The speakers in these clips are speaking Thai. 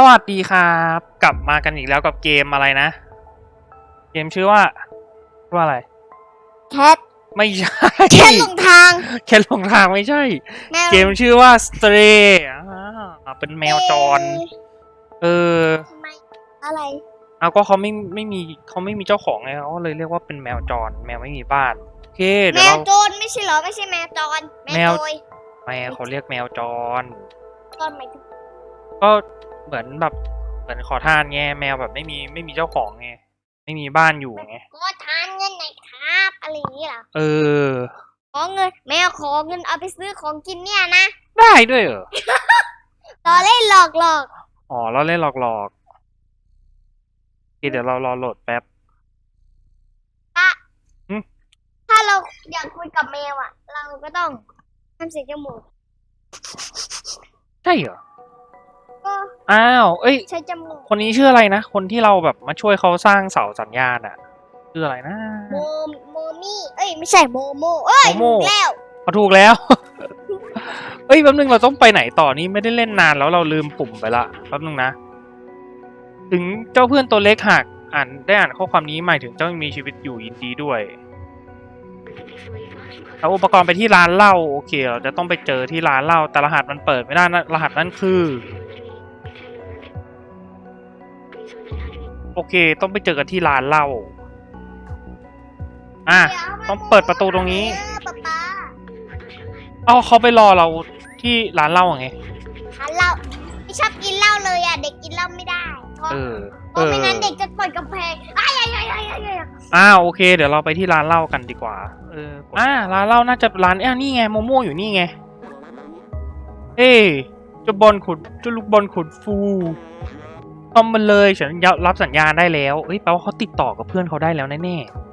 สวัสดีครับกลับมากันอีกแล้วกับเกมอะไรนะ เกมชื่อว่าว่าอะไร แคทไม่ใช่แคทหลงทาง แค่หลงทางไม่ใช่ แมว เกมชื่อว่า Stray อ่าเป็นแมวจร เออทำไมอะไร เอาก็เขาไม่ไม่มีเขาไม่มีเจ้าของไงเขาเลยเรียกว่าเป็นแมวจร แมวไม่มีบ้านโอเคแมเดี๋ยววเรา โจรไม่ใช่เหรอ ไม่ใช่แมวจรแมแมววโจรแมวเขาเรียกแมวจร จรหมายถึงก็ เหมือนแบบเหมือนขอทานไงแมวแบบไม่มีไม่มีเจ้าของไงไม่มีบ้านอยู่ไงก็ทานเงินหน่อยครับอะไรอย่างนี้เหรอเออ ขอเงิน แมวขอเงินเอาไปซื้อของกินเนี่ยนะได้ด้วยเหรอต่อเล่นหลอกหลอกอ๋อเราเล่นหลอกๆโอเคเดี๋ยวเรารอโหลดแป๊บปะหึถ้าเราอยากคุยกับแมวอะ เราก็ต้องทำเสียงจมูกใช่เหรอก็ อ้าว เอ้ย ใช้จมูกคนนี้ชื่ออะไรนะ คนที่เราแบบมาช่วยเขาสร้างเสาสัญญาณอะชื่ออะไรนะ โมโมมี่เอ้ยไม่ใช่โมโมเอ้ยโมโมถูกแล้วเขาถูกแล้ว เอ้ยแป๊บนึงเราต้องไปไหนต่อนี่ไม่ได้เล่นนานแล้วเราลืมปุ่มไปละแป๊บนึงนะ ถึงเจ้าเพื่อนตัวเล็กหากอ่านได้อ่านข้อความนี้หมายถึงเจ้ายังมีชีวิตอยู่ยินดีด้วยเอาอุปกรณ์ไปที่ร้านเหล้าโอเค เราจะต้องไปเจอที่ร้านเหล้าแต่รหัสมันเปิดไม่ได้นะรหัสนั่นคือ โอเค ต้องไปเจอกันที่ร้านเหล้าอะดี๋ยวมาต้องเปิดประตูตรงนี้เออป๊าป๊าเอาเขาไปรอเราที่ร้านเหล้าไงทานเหล้าไม่ชอบกินเหล้าเลยอะ เด็กกินเหล้าไม่ได้เพราะเออ เพเอราะอ ไม่งั้นเด็กจะปล่อยกำแพงอ้ายอ้ายอ้ายอ้ายอ้ายอ้ายอ้าวโอเค เดี๋ยวเราไปที่ร้านเหล้ากันดีกว่า เอออ่าร้านเหล้าน่าจะร้านเอ้านี่ไงโมโม่อยู่นี่ไง เอ้ยเจ้าบอลขุดเจ้าลูกบอลขุดฟู ทอมมาเลยฉันรับสัญญาณได้แล้วเอ้ยแปลว่าเขาติดต่อกับเพื่อนเขาได้แล้วแน่ๆ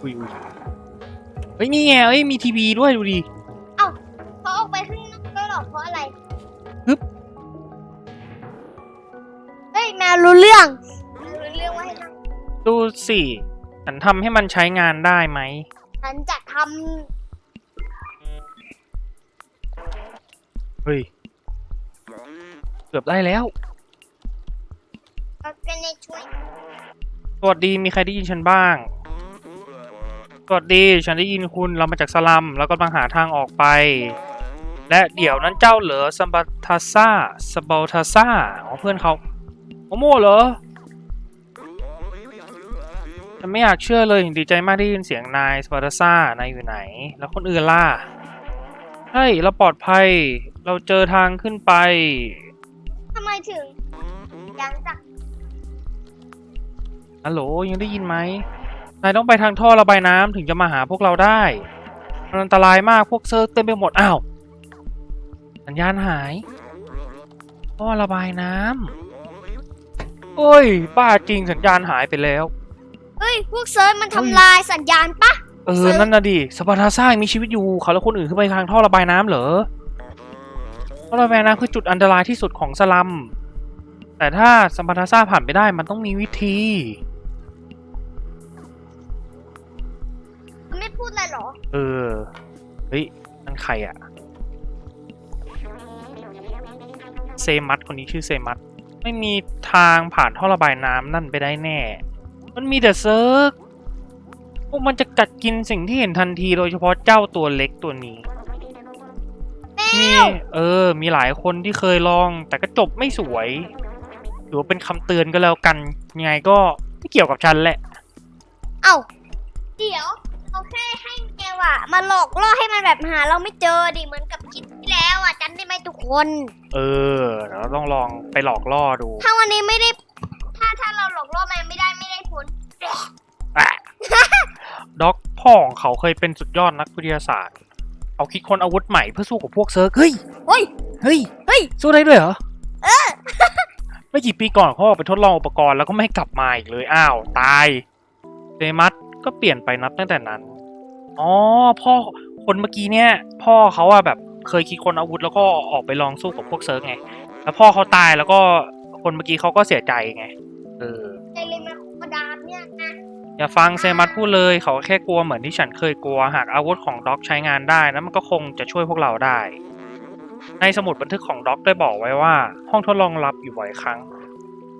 อุ้ยอุ้ยเฮ้ยนี่ไงเอ้ยมีทีวีด้วยดูดิเขาออกไปข้างนอกแล้วหรอเพราะอะไรฮึบเฮ้ยแมวรู้เรื่องแมวรู้เรื่องว่าให้นั่งดูสิฉันทำให้มันใช้งานได้ไหมฉันจะท เฮ้ย เกือบได้แล้วำก็เป็นในช่วยสวัสดีมีใครได้ยินฉันบ้าง สวัสดีฉันได้ยินคุณเรามาจากสลัมแล้วก็กำลังหาทางออกไป และเดี๋ยวนั้นเจ้าเหรอซัมบัทาซ่าสบัลทาซ่าอ๋อเพื่อนเขาโมโม่เหรอฉันไม่อยากเชื่อเลยดีใจมากที่ได้ยินเสียงนายสบัลทาซ่านายอยู่ไหน แล้วคนอื่นล่ะใช่เราปลอดภัย เราเจอทางขึ้นไป ทำไมถึงยังจากฮัลโหลยังได้ยินไหมนายต้องไปทางท่อระบายน้ำถึงจะมาหาพวกเราได้มันอันตรายมากพวกเซิร์ฟเต็มไปหมดอ้าวสัญญาณหายท่อระบายน้ำโอ้ย บ้าจริงสัญญาณหายไปแล้ว เฮ้ย พวกเซิร์ชมันทำลายสัญญาณปะ เอเซิอร์ฟนั่นน่ะดิสปาร์ตาซ่ายังมีชีวิตอยู่เขาแล้วคนอื่นขึ้นไปทางท่อระบายน้ำเหรอ ท่อระบายน้ำคือจุดอันตรายที่สุดของสลัม แต่ถ้าสปาร์ตาซ่าผ่านไปได้มันต้องมีวิธีมันไม่พูดอะไรหรอ เออ เฮ้ยนั่นใครอะเซมัสคนนี้ชื่อเซมัสไม่มีทางผ่านท่อระบายน้ำนั่นไปได้แน่ มันมีแต่เซิร์กพวกมันจะกัดกินสิ่งที่เห็นทันทีโดยเฉพาะเจ้าตัวเล็กตัวนี้ มี เออ มีหลายคนที่เคยลอง แต่ก็จบไม่สวย หรือว่าเป็นคำเตือนก็แล้วกันยังไงก็ไม่เกี่ยวกับฉันแหละ เอ้า เดี๋ยวเขาแค่ให้แกว่ะมาหลอกล่อให้มันแบบหาเราไม่เจอดิเหมือนกับคลิปที่แล้วอะจำได้ไหมทุกคนเออเดี๋ยวเราต้องลองไปหลอกล่อดูถ้าวันนี้ไม่ได้ ถ้าถ้าเราหลอกล่อมันไม่ได้ไม่ได้ผลอะด็อกพ่อของเขาเคยเป็นสุดยอดนักวิทยาศาสตร์ เขาคิดค้นอาวุธใหม่เพื่อสู้กับพวกเซิร์กเฮ้ยเฮ้ยเฮ้ยเฮ้ยสู้ได้ด้วยเหรอเออไม่กี่ปีก่อนเขาออกไปทดลองอุปกรณ์แล้วก็ไม่กลับมาอีกเลยอ้าวตายเดมัสก็เปลี่ยนไปนับตั้งแต่นั้นอ๋อพ่อคนเมื่อกี้เนี่ย พ่อเขาอะแบบเคยคิดค้นอาวุธแล้วก็ออกไปลองสู้กับพวกเซิร์กไง แล้วพ่อเขาตายแล้วก็คนเมื่อกี้เขาก็เสียใจไง เออ อย่าฟังเซมัสพูดเลยเขาแค่กลัวเหมือนที่ฉันเคยกลัว หากอาวุธของด็อกใช้งานได้นั้นมันก็คงจะช่วยพวกเราได้ ในสมุดบันทึกของด็อกได้บอกไว้ว่า ห้องทดลองลับอยู่บ่อยครั้ง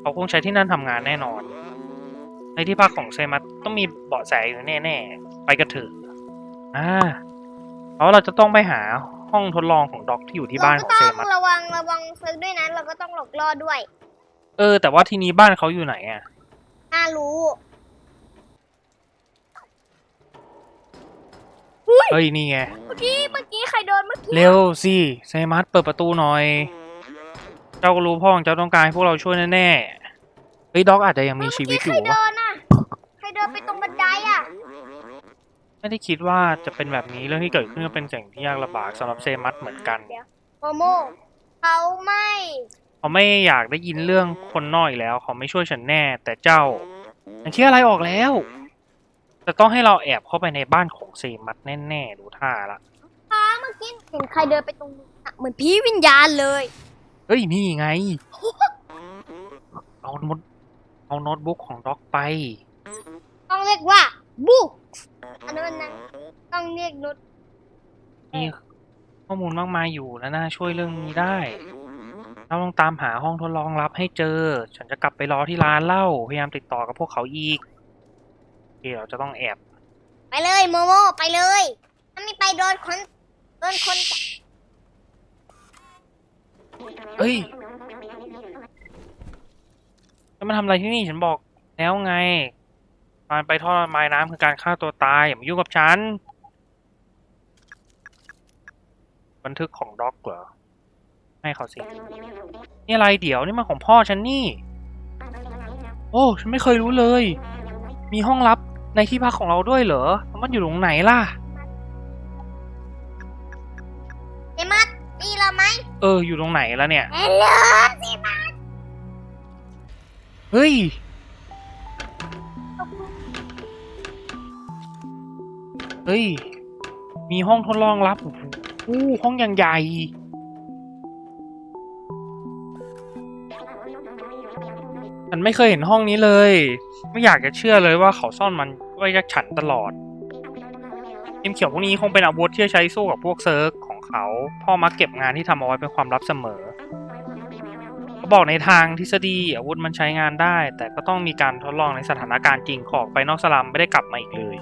เขาคงใช้ที่นั่นทำงานแน่นอน ในที่พักของเซมัสต้องมีเบาะแสอยู่แน่ๆ ไปกันเถอะอ่าเพราะเราจะต้องไปหาห้องทดลองของด็อกที่อยู่ที่บ้านของเซเราก็มัสต้องระวังระวังเซิร์ฟด้วยนะเราก็ต้องหลอกล่อด้วย เออ แต่ว่าทีนี้บ้านเขาอยู่ไหนอะน่ารู้ เฮ้ยนี่ไง เมื่อกี้เมื่อกี้ใครโดนเมื่อกี้เร็วสิเซมัสเปิดประตูหน่อย เจ้าก็รู้พ่อของเจ้าต้องการให้พวกเราช่วยแน่ๆ เฮ้ยด็อกอาจจะยังมีชีวิตอเมื่ยู่กี้ใครวะเดินอะใครเดินไปตรงบันไดอะไม่ได้คิดว่าจะเป็นแบบนี้เรื่องที่เกิดขึ้นก็เป็นสิ่งที่ยากลำบากสำหรับเซมัสเหมือนกัน โมโมเขาไม่เขาไม่อยากได้ยินเรื่องคนนอกอีกแล้ว เขาไม่ช่วยฉันแน่ แต่เจ้าฉันคิดอะไรออกแล้ว จะต้องให้เราแอบเข้าไปในบ้านของเซมัสแน่ๆดูท่าละฟ้าเมื่อกี้เห็นใครเดินไปตรงนู้นอะเหมือนผีวิญญาณเลยเฮ้ยนี่ไง เอาโน้ตเอาโน้ตบุ๊กของด็อกไป ต้องเรียกว่าบุ๊กอันนั้นนะต้องเรียกนุชมีข้อมูลมากมายอยู่และน่าช่วยเรื่องนี้ได้ เราต้องตามหาห้องทดลองลับให้เจอ ฉันจะกลับไปรอที่ร้านเหล้าพยายามติดต่อกับพวกเขาอีก โอเคเราจะต้องแอบ ไปเลยโมโมไปเลย ถ้าไม่ไปโดนคนโดนคนจับเฮ้ยจะมาทำอะไรที่นี่ฉันบอกแล้วไงการไปท่อระบายน้ำคือการฆ่าตัวตายอย่ามายุ่งกับฉัน บันทึกของด็อกเหรอให้เขาสิ นี่อะไรเดี๋ยวนี่มันของพ่อฉันนี่ โอ้ ฉันไม่เคยรู้เลย มีห้องลับ ในที่พักของเราด้วยเหรอ มันอยู่ตรงไหนล่ะ เอมัสนี่เราไหมเออ อยู่ตรงไหนแล้วเนี่ยเฮลโลสิมาเฮ้ย เฮ้ย มีห้องทดลองลับโอ้โหอู้ห้องอย่างใหญ่ ฉันไม่เคยเห็นห้องนี้เลย ไม่อยากจะเชื่อเลยว่าเขาซ่อนมัน ไว้ยักฉันตลอดเอ็มเขียวพวกนี้คงเป็นอาวุธที่จะใช้สู้กับพวกเซิร์กของเขา พ่อมักเก็บงานที่ทำเอาไว้เป็นความลับเสมอเขาบอกในทางทฤษฎีอาวุธมันใช้งานได้ แต่ก็ต้องมีการทดลองในสถานการณ์จริงขอออกไปนอกสลัมไม่ได้กลับมาอีกเลย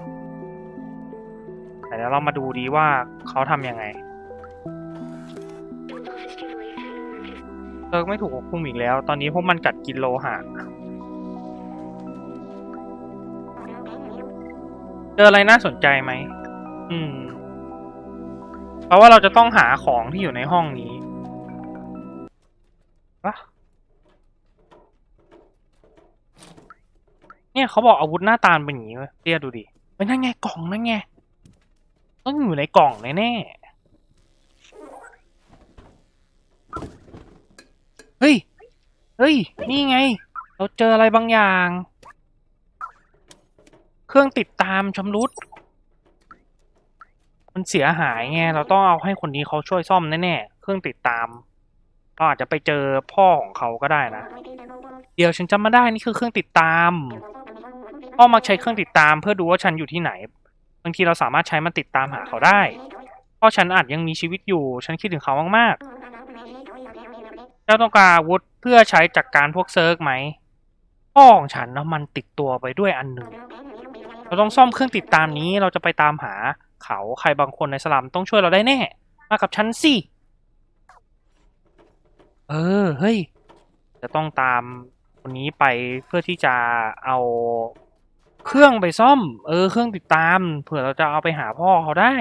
แต่เดี๋ยวเรามาดูดีว่าเขาทำยังไงเลิร์กไม่ถูกควบคุมอีกแล้ว ตอนนี้พวกมันกัดกินโลหะ เจออะไรน่าสนใจไหม อืม เพราะว่าเราจะต้องหาของที่อยู่ในห้องนี้วะเนี่ยเขาบอกอาวุธหน้าตาเป็นอย่างนี้เว้ยเรียดูดิเฮ้ยนั่นไงกล่องนั่นไง ต้องอยู่ในกล่องแน่ๆเฮ้ย เฮ้ย นี่ไง เราเจออะไรบางอย่าง เครื่องติดตามชำรุด มันเสียหายไง เราต้องเอาให้คนนี้เขาช่วยซ่อมแน่ๆ เครื่องติดตาม เราอาจจะไปเจอพ่อของเขาก็ได้นะ เดี๋ยวฉันจำมาได้นี่คือเครื่องติดตาม พ่อมักใช้เครื่องติดตามเพื่อดูว่าฉันอยู่ที่ไหน บางทีเราสามารถใช้มันติดตามหาเขาได้พราะฉันอาจยังมีชีวิตอยู่ ฉันคิดถึงเขามากๆ เจ้าต้องการอาวุธเพื่อใช้จัดกการพวกเซิร์กไหมพ่อของฉันนะมันติดตัวไปด้วยอันหนึ่ง เราต้องซ่อมเครื่องติดตามนี้เราจะไปตามหาเขาใครบางคนในสลัมต้องช่วยเราได้แน่ มากับฉันสิ เออ เฮ้ย จะต้องตามคนนี้ไปเพื่อที่จะเอาเครื่องไปซ่อม เออ เครื่องติดตามเผื่อเราจะเอาไปหาพ่อเขาได้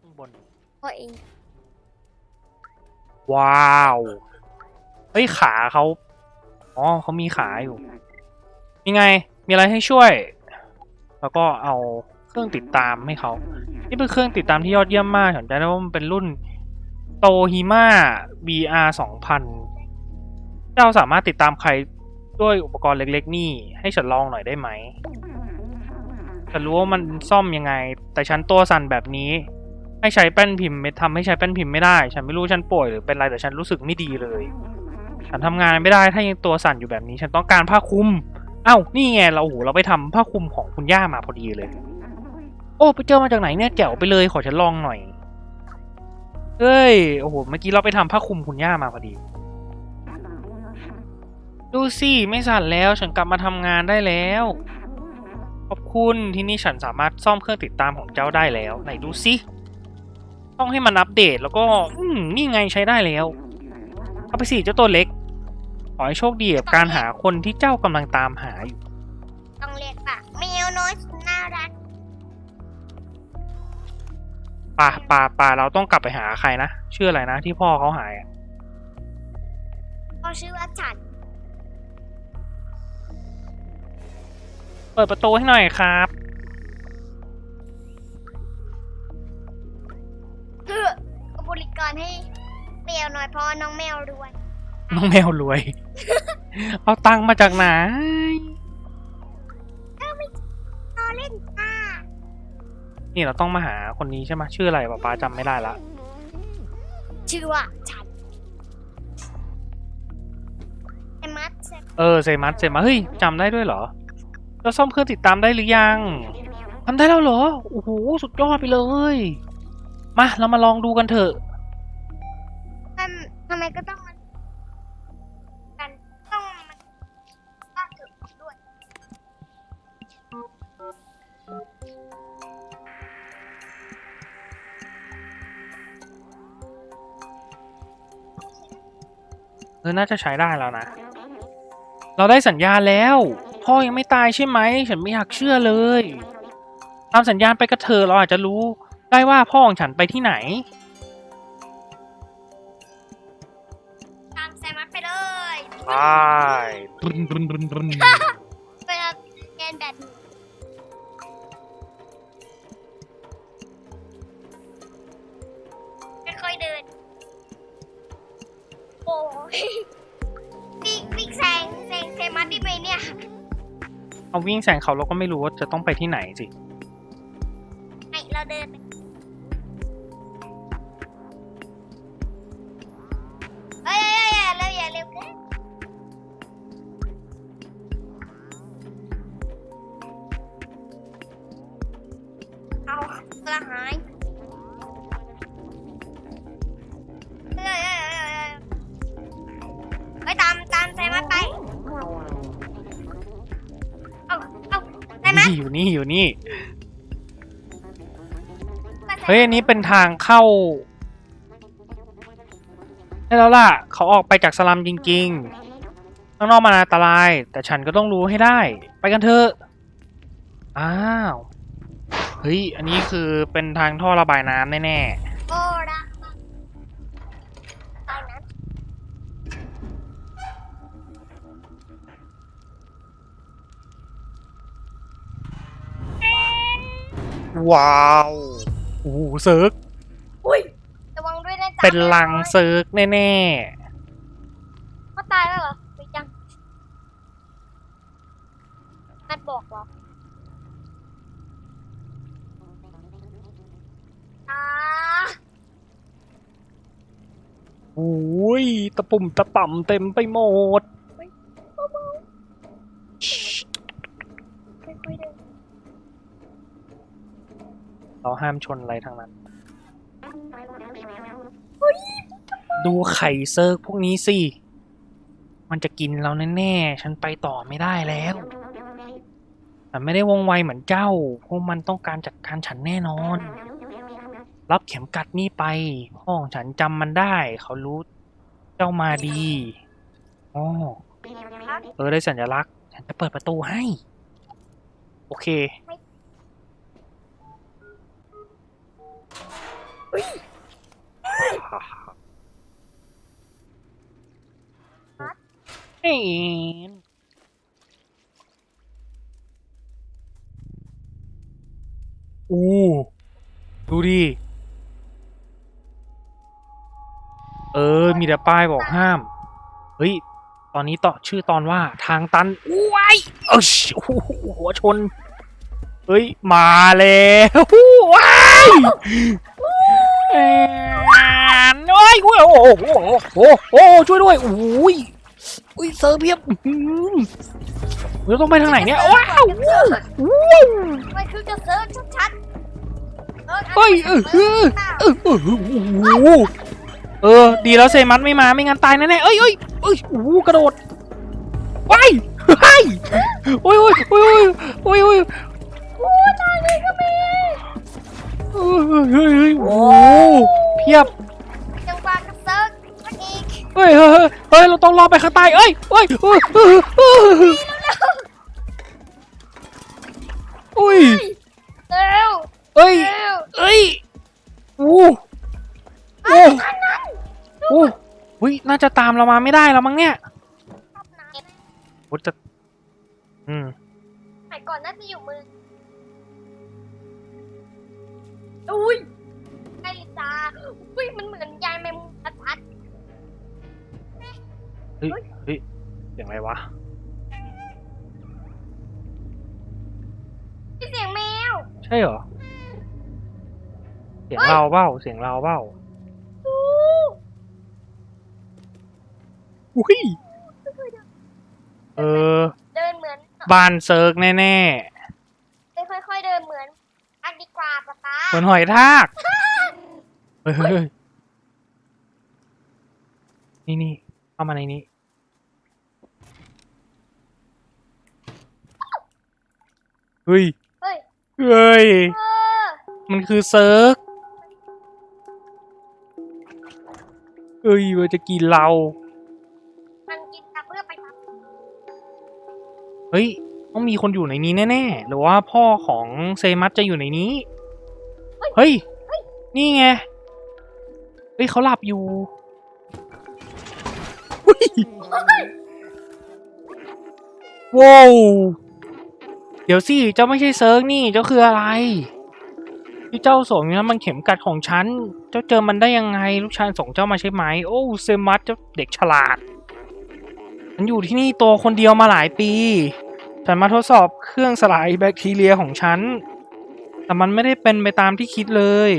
ข้างบนพ่อเอง ว้าว เฮ้ยขาเขาอ๋อเขามีขาอยู่ยังไง มีอะไรให้ช่วย แล้วก็เอาเครื่องติดตามให้เขา นี่เป็นเครื่องติดตามที่ยอดเยี่ยมมากสนใจได้ว่ามันเป็นรุ่นโตฮิมา BR 2000 เจ้าสามารถติดตามใครด้วยอุปกรณ์เล็ก ๆ นี่ ให้ฉันลองหน่อยได้ไหม ฉันรู้ว่ามันซ่อมยังไง แต่ฉันตัวสั่นแบบนี้ ให้ใช้แป้นพิมพ์ไม่ทำให้ใช้แป้นพิมพ์ไม่ได้ ฉันไม่รู้ฉันป่วยหรือเป็นไรแต่ฉันรู้สึกไม่ดีเลย ฉันทำงานไม่ได้ถ้ายังตัวสั่นอยู่แบบนี้ ฉันต้องการผ้าคลุม เอ้านี่ไงเราโอ้โหเราไปทำผ้าคลุมของคุณย่ามาพอดีเลย โอ้ไปเจอมาจากไหนเนี่ยแจ๋วไปเลยขอฉันลองหน่อยเฮ้ยโอ้โหเมื่อกี้เราไปทำผ้าคลุมคุณย่ามาพอดี ดูสิไม่สั่นแล้วฉันกลับมาทำงานได้แล้ว ขอบคุณที่นี่ฉันสามารถซ่อมเครื่องติดตามของเจ้าได้แล้ว ไหนดูสิต้องให้มันอัปเดตแล้วก็ อืมนี่ไงใช้ได้แล้ว เอาไปสิเจ้าตัวเล็ก ขอให้โชคดีกับการหาคนที่เจ้ากำลังตามหาอยู่ ต้องเรียกว่าแมวน้อยสุดน่ารักป่าป่าป่าเราต้องกลับไปหาใครนะชื่ออะไรนะที่พ่อเขาหายอะเขาชื่อว่าฉันเปิดประตูให้หน่อยครับ เพื่อบริการให้แมวน้อยเพราะว่าน้องแมวรวย น้องแมวรวย เอาตังค์มาจากไหน รอเล่นค่ะนี่เราต้องมาหาคนนี้ใช่ไหมชื่ออะไรป๊าป๊าจำไม่ได้ละ ชื่อว่าฉันไอ้มัดเสร็จเออเซมัสเซมัสเฮ้ยจำได้ด้วยเหรอ เราซ่อมเครื่องติดตามได้หรือยังทำได้แล้วเหรอ โอ้โห สุดยอดไปเลย มา เรามาลองดูกันเถอะทำทำไมก็ต้อง ออน่าจะใช้ได้แล้วนะ เราได้สัญญาณแล้ว พ่อยังไม่ตายใช่ไหม ฉันไม่อยากเชื่อเลยตามสัญญาณไปกับเธอเราอาจจะรู้ได้ว่าพ่อของฉันไปที่ไหน ตามแซมัดไปเลย ไปบึนบึนบึนบึน ยิ่งแซงเขาเราก็ไม่รู้ว่าจะต้องไปที่ไหนสิไอเราเดินไปเอ้ยเอ้ยเอ้ยเร็วอย่าเร็วเกินเอากระหาย นี่อยู่นี่อยู่นี่ เฮ้ยอันนี้เป็นทางเข้าได้แล้วล่ะ เขาออกไปจากสลัมจริงๆข้างนอกมันอันตราย แต่ฉันก็ต้องรู้ให้ได้ ไปกันเถอะอ้าว เฮ้ย อันนี้คือเป็นทางท่อระบายน้ำแน่โว้าวโอ้โหเซิร์กระวังด้วยนะจ๊ะเป็นลังเซิร์กแน่เขาตายแล้วเหรอไปจังนัดบอกเหรออ่าๆโอ้ยตะปุ่มตะป่ำเต็มไปหมดค่อยๆเดิน เราห้ามชนอะไรทั้งนั้น ดูไข่เซิร์กพวกนี้สิ มันจะกินเราแน่ๆ ฉันไปต่อไม่ได้แล้วมันไม่ได้วงไวเหมือนเจ้า พวกมันต้องการจัดการฉันแน่นอน รับเข็มกัดนี่ไปพ่อของฉันจำมันได้ เขารู้เจ้ามาดีอ๋อเออได้สัญลักษณ์ ฉันจะเปิดประตูให้ โอเค อู้ดูดิ เออ มีแต่ป้ายบอกห้าม เฮ้ย ตอนนี้ต่อชื่อตอนว่าทางตันว้ายเอ้ยโอ้โหหัวชน เฮ้ย มาแล้วว้ายแอนโอ้ยโอ้โหโอ้โหโอ้โหช่วยด้วยโอ้ย อุ้ยเซอร์เพียบอื้อหือเราต้องไปทางไหนเนี่ยว้าวว้าวมันคือกระเซิร์ฟชัดเฮ้ยเออเออเออเออโอ้โหเออดีแล้วเซมัสไม่มาไม่งั้นตายแน่ๆเอ้ยเอ้ยเอ้ยโอ้โหกระโดดว้ายเฮ้ยโอ้ยโอ้ยโอ้ยโอ้ยโอ้ยโอ้ตายเลยก็มีเฮ้ยเฮ้ยเฮ้ยโอ้โหเพียบ เฮ้ยเฮ้ยเฮ้ยเฮ้ยเราต้องรอไปข้างใต้เอ้ยเอ้ยเอ้ยเอ้ยเอ้ยเอ้ยเร็วเอ้ยเร็วเอ้ยโอ้โอ้โอ้วิน่าจะตามเรามาไม่ได้แล้วมั้งเนี่ยชอบน้ำโอ้จะอืมสมัยก่อนน่าจะอยู่เมืองอุ้ยไอลิซาอุ้ยมันเหมือนยายแมงมุมชัด เฮ้ย เฮ้ยเสียงอะไรวะ เสียงแมวใช่เหรอ เสียงเราเบ้า เสียงเราเบ้า อู้อุ้ย เออ เดินเหมือนบานเซิร์กแน่เดินค่อย ๆ เดินเหมือนอันดีกว่าป๊าป๊าๆเหมือนหอยทากเฮ้ยเฮ้ยเฮ้ยนี่นี่ เข้ามาในนี้ เฮ้ย เฮ้ย เฮ้ย เออมันคือเซิร์กเฮ้ยมันจะกินเรา มันกินตะเพื่อไปทเฮ้ย ต้องมีคนอยู่ในนี้แน่ๆ หรือว่าพ่อของเซมัสจะอยู่ในนี้ เฮ้ย นี่ไง เฮ้ยเขาหลับอยู่เฮ้ย ว้าวเดี๋ยวสิเจ้าไม่ใช่เซิร์กนี่ เจ้าคืออะไร ที่เจ้าสวมอยู่นั้นมันเข็มกัดของฉัน เจ้าเจอมันได้ยังไง ลูกชายส่งเจ้ามาใช่ไหม โอ้เซมัสเจ้าเด็กฉลาด มันอยู่ที่นี่ตัวคนเดียวมาหลายปี ฉันมาทดสอบเครื่องสลายแบคทีเรียของฉัน แต่มันไม่ได้เป็นไปตามที่คิดเลย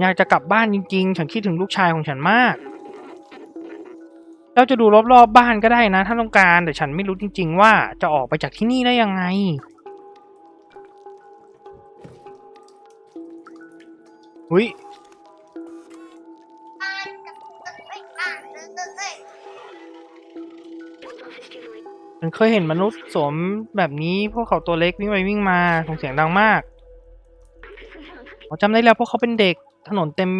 อยากจะกลับบ้านจริงๆ ฉันคิดถึงลูกชายของฉันมาก เจ้าจะดูรอบๆบบ้านก็ได้นะ ถ้าต้องการ แต่ฉันไม่รู้จริง ๆ ว่าจะออกไปจากที่นี่ได้ยังไงอุ้ยำบ้านกับเอ้ยบ้านเอ้ยเอ้ยเอ้ยฉันเคยเห็นมนุษย์สวมแบบนี้พวกเขาตัวเล็กวิ่งไปวิ่งมาส่งเสียงดังมากผมจำได้แล้วพวกเขาเป็นเด็กถนนเต็ม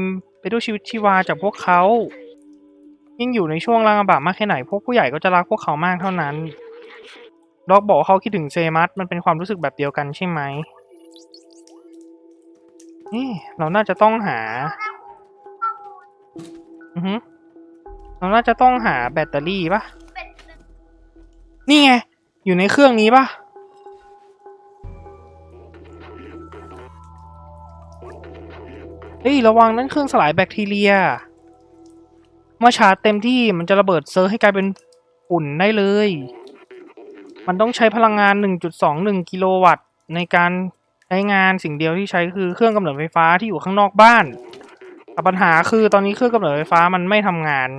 ไปด้วยชีวิตชีวาจากพวกเขา ยิ่งอยู่ในช่วงลางบากมากแค่ไหน พวกผู้ใหญ่ก็จะรักพวกเขามากเท่านั้นล็อกบอกเขาคิดถึงเซมัสมันเป็นความรู้สึกแบบเดียวกันใช่ไหมนี่เราน่าจะต้องหา อือฮึเราน่าจะต้องหาแบตเตอรี่ปะนี่ไง อยู่ในเครื่องนี้ปะเฮ้ย ระวังนั่นเครื่องสลายแบคทีเรีย มื่อชาร์จเต็มที่มันจะระเบิดเซอร์ให้กลายเป็นฝุ่นได้เลย มันต้องใช้พลังงาน 1.21 กิโลวัตต์ในการใช้งานสิ่งเดียวที่ใช้คือเครื่องกำเนิดไฟฟ้าที่อยู่ข้างนอกบ้าน แต่ปัญหาคือตอนนี้เครื่องกำเนิดไฟฟ้ามันไม่ทำงาน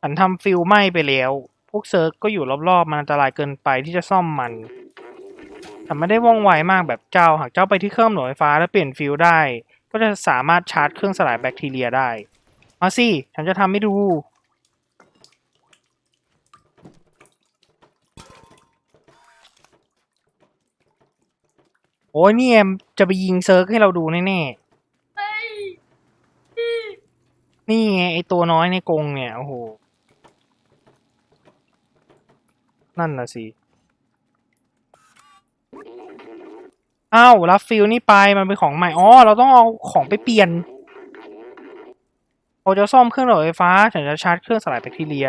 ฉันทำฟิลไหม้ไปแล้ว พวกเซิร์ฟก็อยู่รอบๆ มันอันตรายเกินไปที่จะซ่อมมัน แต่ไม่ได้ว่องไวมากแบบเจ้า หากเจ้าไปที่เครื่องหน่วยไฟฟ้าแล้วเปลี่ยนฟิลได้ ก็จะสามารถชาร์จเครื่องสลายแบคทีเรียได้ มาสิ ฉันจะทำให้ดูโอ้ยนี่แอมจะไปยิงเซิร์ฟให้เราดูแน่ๆนี่ไงไอตัวน้อยในกรงเนี่ย โอ้โห นั่นน่ะสิ อ้าวรับฟิลนี่ไปมันเป็นของใหม่ อ๋อ เราต้องเอาของไปเปลี่ยน เราจะซ่อมเครื่องระบบไฟฟ้า ฉันจะชาร์จเครื่องสลายแบคทีเรีย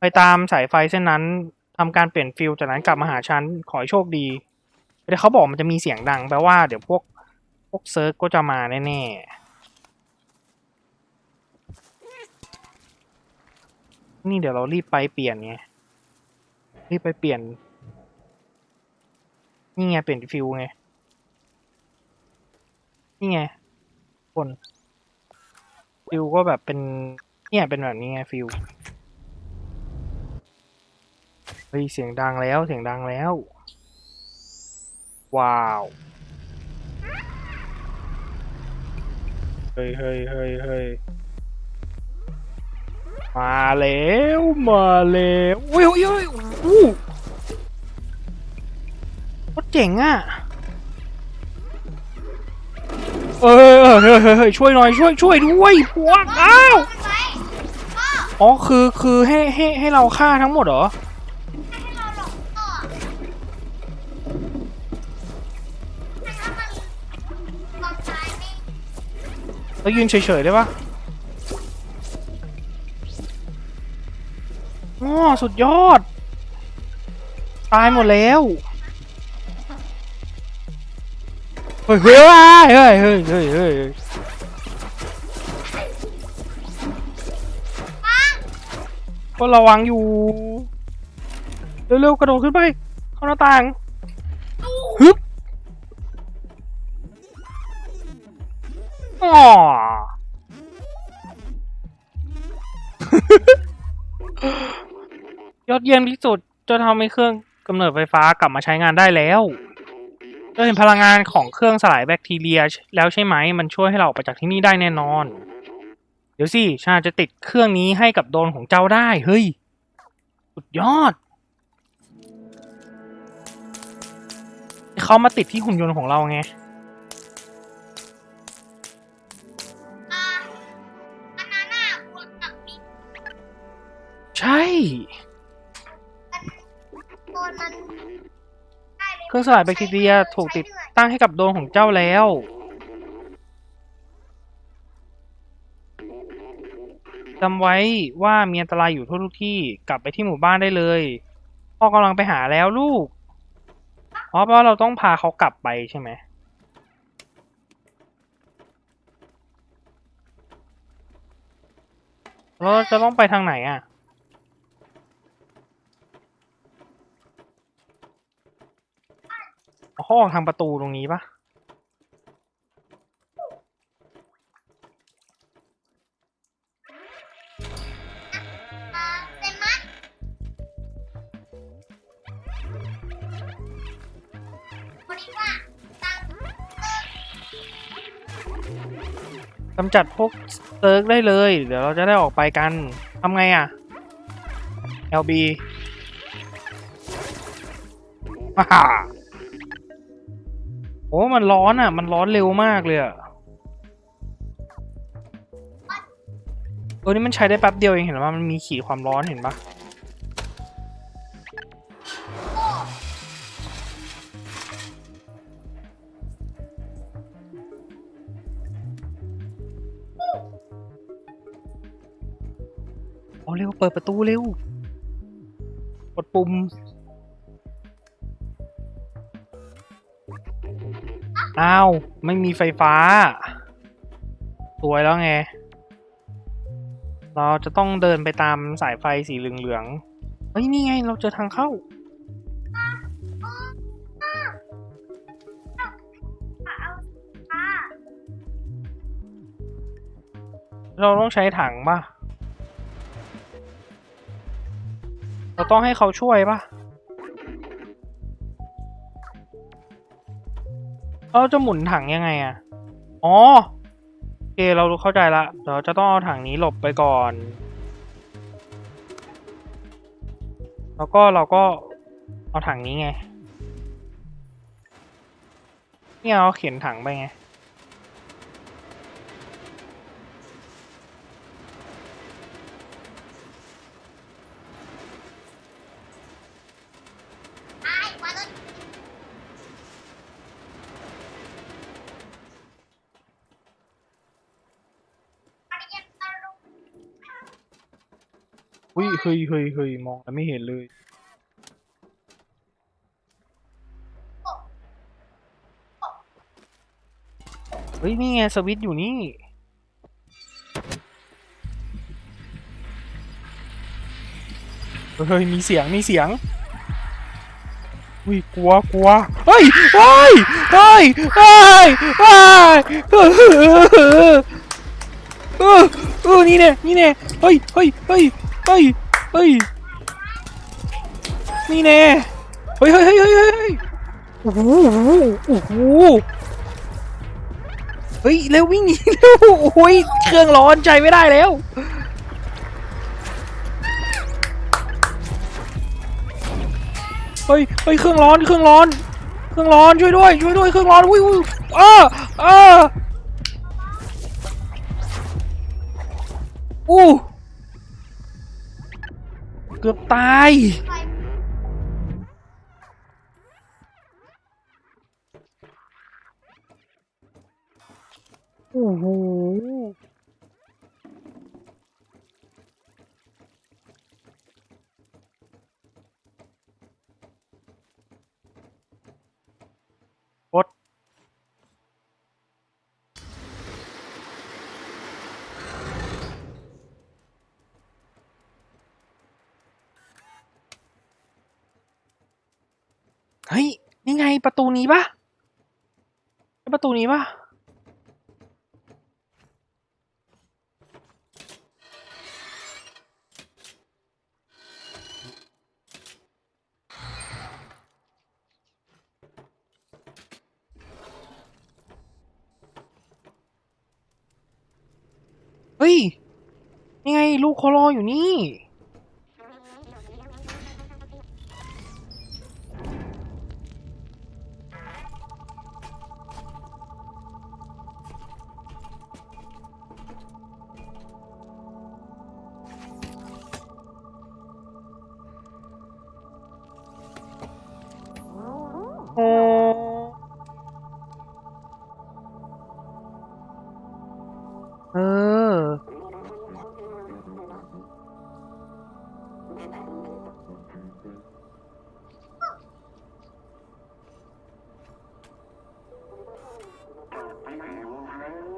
ไปตามสายไฟเส้นนั้นทำการเปลี่ยนฟิลจากนั้นกลับมาหาฉัน ขอให้โชคดีแต่เขาบอกมันจะมีเสียงดังแปลว่าเดี๋ยวพวกพวกเซิร์ฟก็จะมาแน่ๆ นี่เดี๋ยวเรารีบไปเปลี่ยนไง รีบไปเปลี่ยน นี่ไงเปลี่ยนฟิลไง นี่ไง คน ฟิลก็แบบเป็น เนี่ยเป็นแบบนี้ไงฟิลเฮ้ยเสียงดังแล้วเสียงดังแล้ว ว้าว เฮ้ยเฮ้ยเฮ้ยเฮ้ยมาแล้วมาแล้วอุ้ยอุ้ยอุ้ยอู้โคตรเจ๋งอะ เออเออเฮ้ยเฮ้ยช่วยหน่อยช่วยช่วยด้วยพวกอ้าวออ๋อคือคือให้ให้ให้เราฆ่าทั้งหมดเหรอเราหลอกพ่อถ้ามันลองตายไม่แล้วยืนเฉยๆได้ปะอ๋อสุดยอด ตายหมดแล้ว เฮ้ยเฮ้ยเฮ้ยเฮ้ยเฮ้ยเฮ้ยก็ระวังอยู่ เร็วๆกระโดดขึ้นไป เข้าหน้าต่างฮึบอ๋อยอดเยี่ยมที่สุดจนทำให้เครื่องกำเนิดไฟฟ้ากลับมาใช้งานได้แล้ว เราเห็นพลังงานของเครื่องสลายแบคทีเรีย แล้วใช่ไหม มันช่วยให้เราออกไปจากที่นี่ได้แน่นอน เดี๋ยวสิชาจะติดเครื่องนี้ให้กับโดรนของเจ้าได้ เฮ้ย สุดยอด เขามาติดที่หุ่นยนต์ของเราไงอ่าอันนั้นน่ะบวกกับมีใช่โดนมันได้ เครื่องสลายแบคทีเรียถูกติดตั้งให้กับโดรนของเจ้าแล้ว จำไว้ว่ามีอันตรายอยู่ทั่วทุกที่ กลับไปที่หมู่บ้านได้เลย พ่อกำลังไปหาแล้วลูก เพราะเราต้องพาเขากลับไปใช่ไหมเราจะต้องไปทางไหนอะ เขาออกทางประตูตรงนี้ปะอ่าเซมัสคนนี้ว่าตังเออกำจัดพวกเซิร์กได้เลย เดี๋ยวเราจะได้ออกไปกันทำไงอะ LB ฮ่า โอ้ มันร้อนอะ มันร้อนเร็วมากเลยอะเออนี่มันใช้ได้แป๊บเดียวเองเห็นว่ามันมีขีดความร้อนเห็นปะเอาเร็ว เปิดประตูเร็ว กดปุ่ม อ้าว ไม่มีไฟฟ้า สวยแล้วไง เราจะต้องเดินไปตามสายไฟสีเหลืองๆเฮ้ย นี่ไง เราเจอทางเข้าเอาค่ะเราต้องใช้ถังป่ะ เราต้องให้เขาช่วยป่ะ เราจะหมุนถังยังไงอะอ๋อโอเคเราเข้าใจละเดี๋ยวจะต้องเอาถังนี้หลบไปก่อน แล้วก็เราก็เอาถังนี้ไง นี่เราเข็นถังไปไง เฮ้ยเฮ้ยเฮ้ยมองแล้วไม่เห็นเลย เฮ้ย นี่ไง สวิตช์อยู่นี่เฮ้ย มีเสียง มีเสียง อุ้ย กลัว กลัว เฮ้ย เฮ้ย เฮ้ย เฮ้ย เฮ้ยเออเออ นี่แน่นี่แน่เฮ้ย เฮ้ย เฮ้ย เฮ้ย เฮ้ย นี่แน่เฮ้ยเฮ้ยเฮ้ยเฮ้ยเฮ้ยโอ้โหโอ้โหเฮ้ย เร็ววิ่งหนีเร็วโอ้ย เครื่องร้อนใจไม่ได้แล้ว เฮ้ย เฮ้ย เครื่องร้อน เครื่องร้อน เครื่องร้อน ช่วยด้วย ช่วยด้วย เครื่องร้อนอุ้ยอุ้ยเออเอออู้ เกือบตาย โอ้โหกดเฮ้ย นี่ไง ประตูนี้ปะประตูนี้ปะเฮ้ย นี่ไงลูกเขารออยู่นี่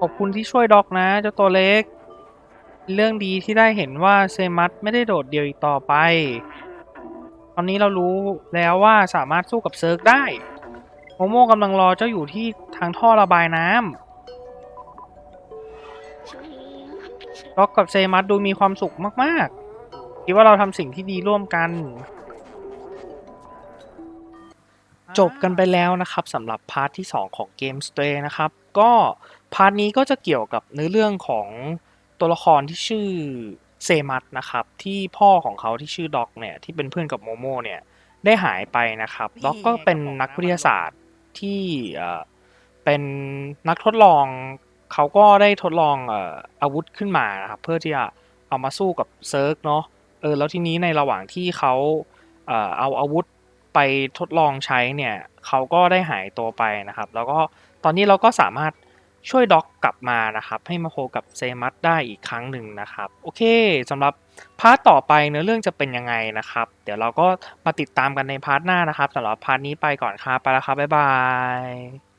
อบคุณที่ช่วยด็อกนะเจ้าตัวเล็ก เรื่องดีที่ได้เห็นว่าเซมัสไม่ได้โดดเดี่ยวอีกต่อไป ตอนนี้เรารู้แล้วว่าสามารถสู้กับเซิร์กได้ โมโม่กำลังรอเจ้าอยู่ที่ทางท่อระบายน้ำด็อกกับเซมัสดูมีความสุขมากๆ คิดว่าเราทำสิ่งที่ดีร่วมกันจบกันไปแล้วนะครับสำหรับพาร์ทที่ 2 ของเกม Stray นะครับ ก็ พาร์ทนี้ก็จะเกี่ยวกับเนื้อเรื่องของตัวละครที่ชื่อเซมัสนะครับที่พ่อของเขาที่ชื่อด็อกเนี่ยที่เป็นเพื่อนกับโมโมเนี่ยได้หายไปนะครับด็อกก็เป็นนักวิทยาศาสตร์ที่เอ่อเป็นนักทดลองเขาก็ได้ทดลองเอ่ออาวุธขึ้นมานะครับเพื่อที่จะเอามาสู้กับเซิร์กเนาะเออแล้วทีนี้ในระหว่างที่เขาเอ่อเอาอาวุธไปทดลองใช้เนี่ยเขาก็ได้หายตัวไปนะครับ แล้วก็ตอนนี้เราก็สามารถ ช่วยด็อกกลับมานะครับ ให้มาโคกับเซมัสได้อีกครั้งหนึ่งนะครับ โอเคสำหรับพาร์ทต่อไปเนื้อเรื่องจะเป็นยังไงนะครับ เดี๋ยวเราก็มาติดตามกันในพาร์ทหน้านะครับสำหรับพาร์ทนี้ไปก่อนครับไปแล้วครับบ๊ายบาย